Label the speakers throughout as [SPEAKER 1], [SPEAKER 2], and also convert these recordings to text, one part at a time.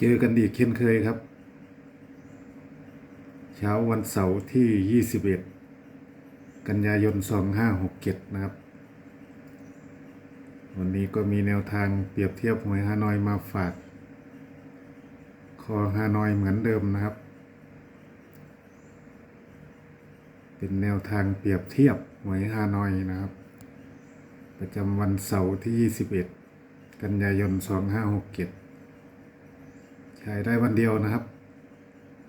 [SPEAKER 1] เจอกันอีกเช่นเคยครับ เช้าวันเสาร์ที่ 21 กันยายน 2567 นะครับ วันนี้ก็มีแนวทางเปรียบเทียบหวยฮานอยมาฝาก คอฮานอยเหมือนเดิมนะครับ เป็นแนวทางเปรียบเทียบหวยฮานอยนะครับ ประจำวันเสาร์ที่ 21 กันยายน 2567 ใช้ได้วันเดียวนะครับ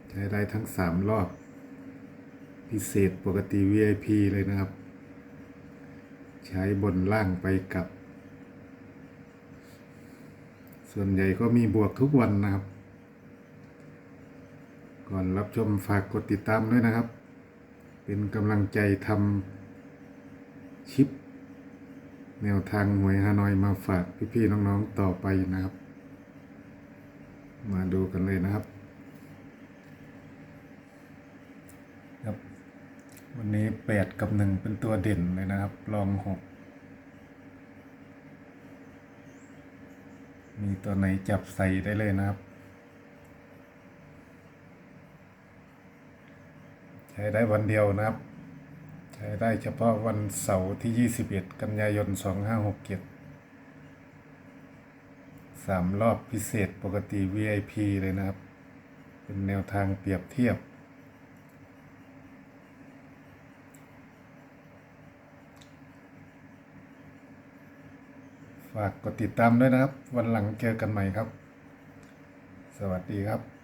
[SPEAKER 1] ใช้ได้ทั้ง3รอบ พิเศษปกติ VIP เลยนะครับ ใช้บนล่างไปกลับ ส่วนใหญ่ก็มีบวกทุกวันนะครับ ก่อนรับชมฝากกดติดตามด้วยนะครับ เป็นกำลังใจทำชิปแนวทางหวยฮานอยมาฝากพี่ๆน้องๆต่อไปนะครับ ดูกันเลยนะครับ ครับ วันนี้แปดกับหนึ่งเป็นตัวเด่นเลยนะครับ ลองหกมีตัวไหนจับใส่ได้เลยนะครับ ใช้ได้วันเดียวนะครับ ใช้ได้เฉพาะวันเสาร์ที่ 21 กันยายน 2567 สามรอบพิเศษปกติ VIP เลยนะครับ เป็นแนวทางเปรียบเทียบ ฝากกดติดตามด้วยนะครับ วันหลังเจอกันใหม่ครับ สวัสดีครับ